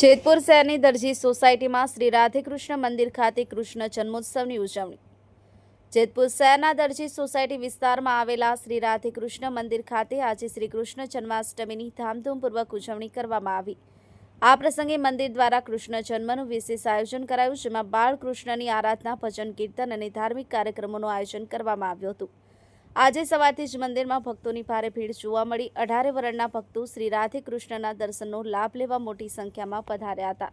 જેતપુર શહેરની દરજી સોસાયટીમાં શ્રી રાધેકૃષ્ણ મંદિર ખાતે કૃષ્ણ જન્મોત્સવની ઉજવણી. જેતપુર શહેરના દરજી સોસાયટી વિસ્તારમાં આવેલા શ્રી રાધેકૃષ્ણ મંદિર ખાતે આજે શ્રી કૃષ્ણ જન્માષ્ટમીની ધામધૂમપૂર્વક ઉજવણી કરવામાં આવી. આ પ્રસંગે મંદિર દ્વારા કૃષ્ણ જન્મનું વિશેષ આયોજન કરાયું, જેમાં બાળકૃષ્ણની આરાધના, ભજન, કીર્તન અને ધાર્મિક કાર્યક્રમોનું આયોજન કરવામાં આવ્યું હતું. આજે સવારથી જ મંદિરમાં ભક્તોની ભારે ભીડ જોવા મળી. અઢારે વરણના ભક્તો શ્રી રાધે કૃષ્ણના દર્શનનો લાભ લેવા મોટી સંખ્યામાં પધાર્યા હતા.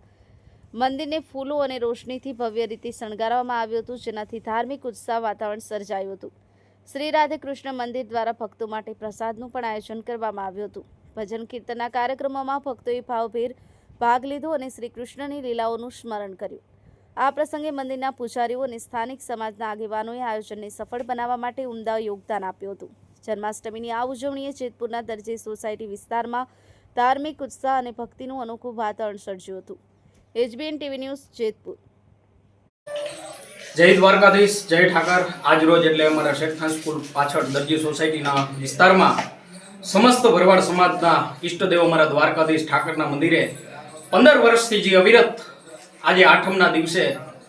મંદિરને ફૂલો અને રોશનીથી ભવ્ય રીતે શણગારવામાં આવ્યું હતું, જેનાથી ધાર્મિક ઉત્સાહ વાતાવરણ સર્જાયું હતું. શ્રી રાધે કૃષ્ણ મંદિર દ્વારા ભક્તો માટે પ્રસાદનું પણ આયોજન કરવામાં આવ્યું હતું. ભજન કીર્તનના કાર્યક્રમોમાં ભક્તોએ ભાવભેર ભાગ લીધો અને શ્રી કૃષ્ણની લીલાઓનું સ્મરણ કર્યું. આ પ્રસંગે મંદિરના પૂજારીઓ અને સ્થાનિક સમાજના આગેવાનોએ આયોજનને સફળ બનાવવા માટે ઉમદા યોગદાન આપ્યું હતું. જન્માષ્ટમીની આ ઉજવણીએ જેતપુરના દરજે સોસાયટી વિસ્તારમાં ધાર્મિક ઉત્સાહ અને ભક્તિનું અનોખું વાતાવરણ સર્જ્યું હતું. HBN TV news Jetpur. જય દ્વારકાધીશ, જય ઠાકર. આજ રોજ એટલે અમારા શેખખાન સ્કૂલ પાછળ દરજી સોસાયટીના વિસ્તારમાં સમસ્ત ભરવાડ સમાજના ઈષ્ટદેવ અમારા દ્વારકાધીશ ઠાકરના મંદિરે પંદર વર્ષથી જે અવિરત આજે આઠમના દિવસે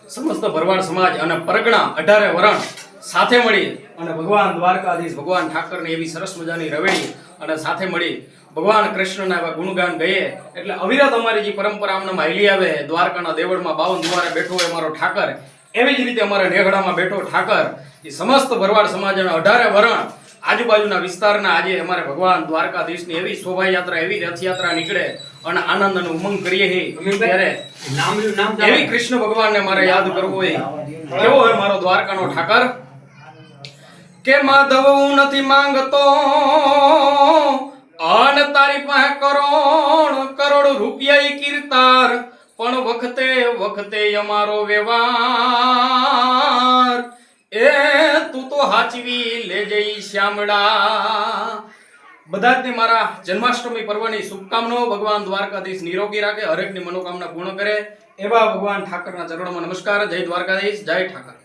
સમસ્ત ભરવાડ સમાજ અને પરગણા અઢારે વરણ સાથે મળી અને ભગવાન દ્વારકાધીશ ભગવાન ઠાકરની એવી સરસ મજાની રવેડી અને સાથે મળી ભગવાન કૃષ્ણના એવા ગુણગાન ગઈએ એટલે અવિરત અમારી જે પરંપરા અમને માહિલી આવે, દ્વારકાના દેવળમાં બાવન દ્વારે બેઠો હોય અમારો ઠાકર, એવી જ રીતે અમારા નેહડામાં બેઠો ઠાકર, એ સમસ્ત ભરવાડ સમાજના અઢારે વરણ આજુબાજુના વિસ્તારના આજે અમારે ભગવાન દ્વારકાધીશની એવી શોભાયાત્રા એવી રથયાત્રા નીકળે અને આનંદ અને ઉમંગ કરીએ ત્યારે એવી કૃષ્ણ ભગવાનને મારે યાદ કરવું એ કેવો હોય મારો દ્વારકાનો ઠાકર? કે માધવ હું નથી માંગતો અન તારી પાસે કરોડ કરોડ રૂપિયા ઈ કીર્તાર પણ વખતે વખતે અમારો વ્યવહાર હાચવી લે ઈ શ્યામડા બધા જ મારા જન્માષ્ટમી પર્વની શુભકામનાઓ ભગવાન દ્વારકાધીશ નિરોગી રાખે, હરેકની મનોકામના પૂર્ણ કરે. એવા ભગવાન ઠાકરના ચરણોમાં નમસ્કાર. જય દ્વારકાધીશ, જય ઠાકર.